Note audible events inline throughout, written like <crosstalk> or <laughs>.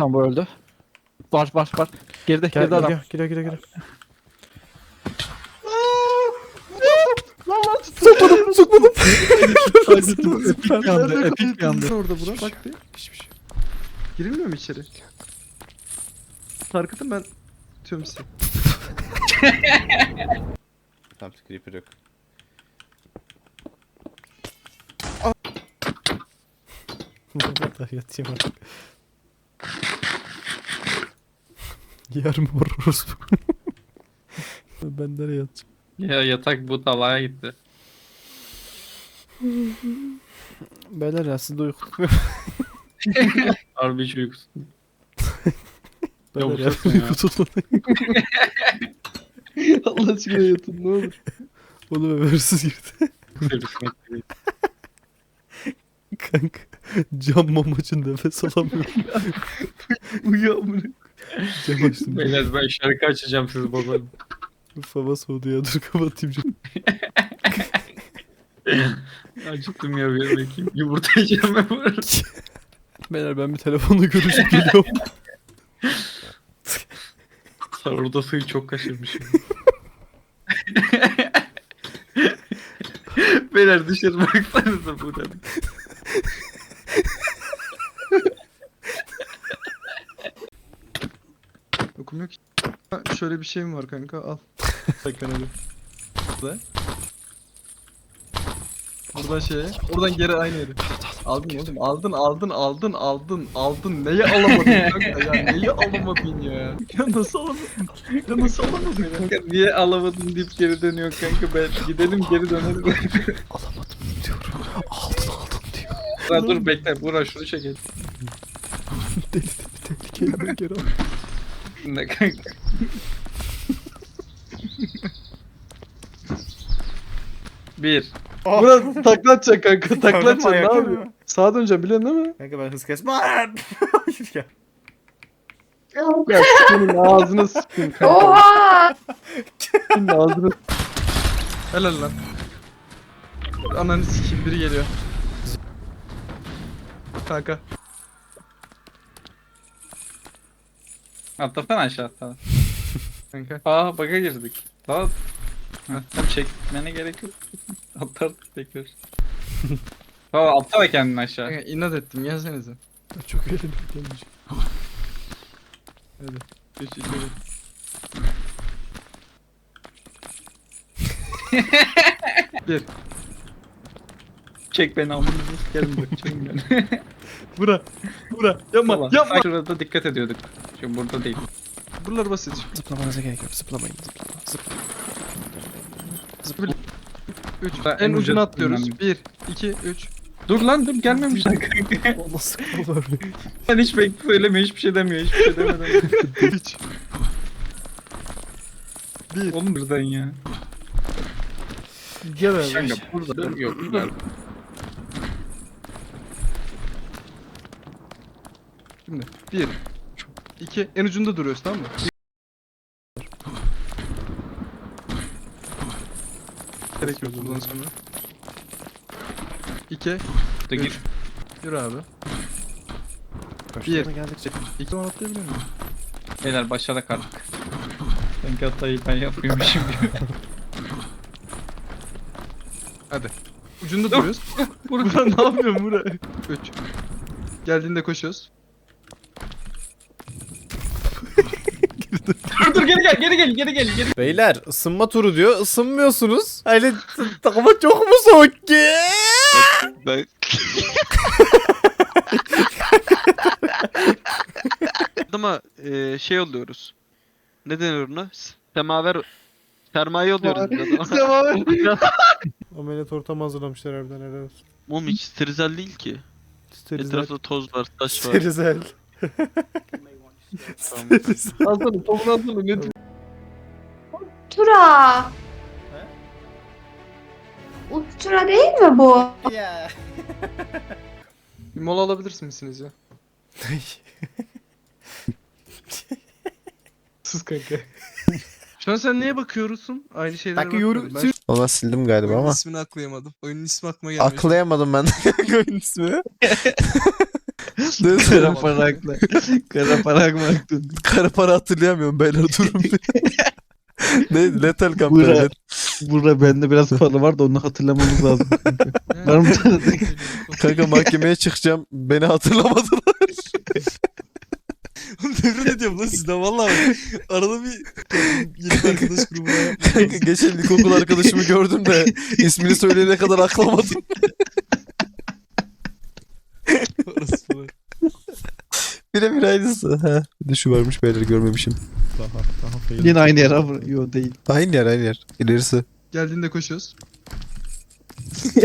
Tamam bu öldü. Var var var. Geride Gel geride gel adam. gel gel gel gel. Sokmadım sokmadım. epik anda epik anda. Orada bura bak bir. Hiçbir şey. Girilmiyor mu içeri? Tarkıt'ım ben sizi. <laughs> Tamam creeper yok. <laughs> Yatayım artık. Yer mi vururuz? <laughs> ben nereye yatacağım? Ya yatak bu talaya gitti. Beyler ya siz de uyku. <laughs> Harbi hiç uykusu. <laughs> Beyler ya ne ya? uyku tutun. Allah aşkına yatın ne olur. Oğlum hırsız girdi. Kanka cam mamacın nefes alamıyorum. Uyu amına. Cam <laughs> açtım. Beyler ben şarkı açacağım siz bozarım. Uf hava soğudu ya dur kapatayım cam. <laughs> Acıktım ya bir bakayım. Yumurta yiyeceğim ben bu arada. <laughs> Beyler ben bir telefonla görüşüp geliyorum. Orada suyu çok kaçırmışım. Beyler dışarı baksanıza buradan. Okum yok. Ha, şöyle bir şey mi var kanka al. <laughs> Bakın hadi. Burada. Buradan şeye. Oradan geri aynı yere. Aldın oğlum aldın aldın aldın aldın aldın. Neyi alamadın kanka ya neyi alamadın ya. Ya nasıl alamadın? Ya nasıl alamadın ya? Kanka niye alamadın deyip geri dönüyor kanka ben gidelim geri dönelim. Alamadım diyorum. Aldın aldın diyor. Dur, dur bekle Burak şunu çekelim. Deli deli hemen geri al. Ne kanka. Bir. Burası takla atacak kanka takla atacak ne ayakta yapıyor? mı? Sağa döneceğim biliyorsun değil mi? Kanka ben hız kesme. <laughs> Ya. Ya senin ağzını sıkayım kanka. Oha! Senin ağzını Helal lan. Ananı sikeyim biri geliyor. Kanka. Atlasana aşağı atla. Kanka. Aa baka girdik. Daha Tam çekmene gerek yok. Atlardık tekrar. Tamam atla da kendini aşağı. Kanka inat ettim gelsenize. Çok eğlendim gelmiş. Hadi. Üç, iki, bir. <laughs> Çek beni amına gelin bakayım ben. Bura. Bura. Yapma. Tamam, Yapma. Şurada dikkat ediyorduk. Şimdi burada değil. Buralar basit. Zıplamanıza gerek yok. Zıplamayın. Zıplama. Üç. Ben En ucuna ucuna atlıyoruz. Bir. iki, üç. Dur lan dur gelmemişler kanka. <laughs> O nasıl kalır? Sen hiç bek söyleme hiçbir şey demiyor hiçbir şey demeden. <laughs> Üç. Bir. Oğlum birden ya. Gel abi. Kanka burada yok. Şimdi. Bir. iki. En ucunda duruyoruz tamam mı? Gerek yok buradan sonra. İki. Burada gir. Yürü abi. Başlarına geldikçe. İki zaman atlayabilir miyim? Beyler başladık artık. <laughs> Sanki hatayı ben yapıyormuşum gibi. Hadi. Ucunda duruyoruz. <laughs> Burada ne yapıyorsun Bura? Üç. Geldiğinde koşuyoruz. <laughs> dur dur geri gel geri gel geri gel geri. Beyler ısınma turu diyor. Isınmıyorsunuz. Öyle takıma çok mu soğuk ki? Ben... <laughs> Adama e, şey oluyoruz. Ne denir ona? Semaver sermaye oluyoruz biz adama. <laughs> Ameliyat ortamı hazırlamışlar harbiden helal olsun. Oğlum hiç steril değil ki. Sterilize. Etrafta toz var, taş var. Sterizel. Alsana topunu alsana ne Tura. Ultra değil mi bu? Bir mola alabilirsin misiniz ya? Sus kanka. Şu an sen neye bakıyorsun? Aynı şeylere Bakıyorum. bakmıyorum. Ona sildim galiba Ben oyunun ama. ismini aklayamadım. Oyunun ismi aklıma gelmiyor. Aklayamadım ben <laughs> oyun ismini. <laughs> Kara parakla. Kara parak mı aktın? Kara para hatırlayamıyorum beyler durun bir. <laughs> ne letal kamp Bura. beyler. Burada bende biraz para var da onu hatırlamamız lazım. <laughs> Var mı tanıdık? <laughs> Kanka mahkemeye çıkacağım. Beni hatırlamadılar. Nefret ediyorum lan sizden vallahi. Arada bir yeni arkadaş grubuna Kanka geçen ilkokul arkadaşımı gördüm de ismini söyleyene kadar aklamadım. Birebir aynısı. Ha. Bir de şu varmış beyler görmemişim. Daha, daha fail. Yine aynı yer abi. Yok değil. Aynı yer aynı yer. İlerisi. Geldiğinde koşuyoruz. <laughs>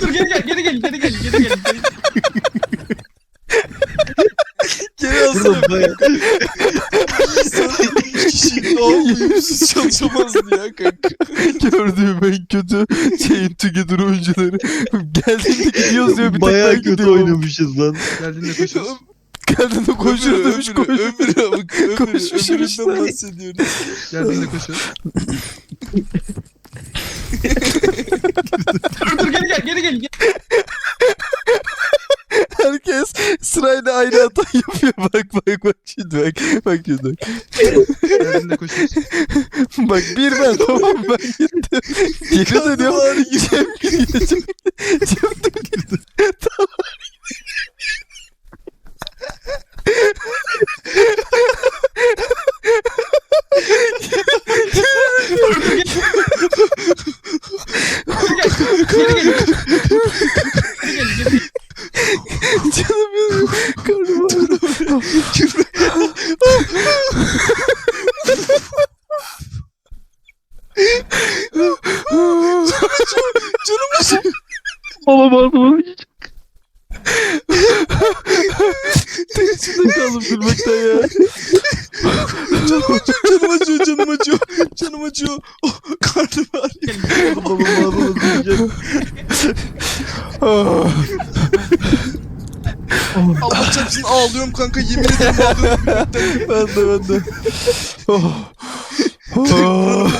Dur geri gel geri gel geri gel geri gel. Geri. İnsan <laughs> 3 kişi daha uyumsuz çalışamazdı ya kanka. <laughs> Gördüğüm en kötü şeyin together oyuncuları. Geldiğinde gidiyoruz diyor bir tek Bayağı ben kötü gidiyorum. oynamışız lan. Geldiğinde koşuyoruz. Geldiğinde koşuyor demiş koşuyor. Ömür'e bak ömür, <laughs> Koşmuşum ömüründen işte. bahsediyoruz. Geldiğinde koşuyoruz. Dur <laughs> dur geri gel geri gel. geri- sırayla aynı hata yapıyor. <laughs> Bak bak bak şimdi bak. Bak şimdi <laughs> bak. Geldiğinde koşuyoruz. Bak bir ben <laughs> tamam ben gittim. Geri dönüyorum. Cem gidiyor. Cem, Cem de girdi. Canım Karnım ağrıyor. Baba baba. Tek içinde kaldım gülmekten ya. Canım acıyor canım acıyor. Canım acıyor. Oh, karnım ağrıyor. Baba baba diyeceğim. Ah. Allah çarpsın ağlıyorum kanka yemin ederim ağlıyorum. ben de ben de. Oh. Oh.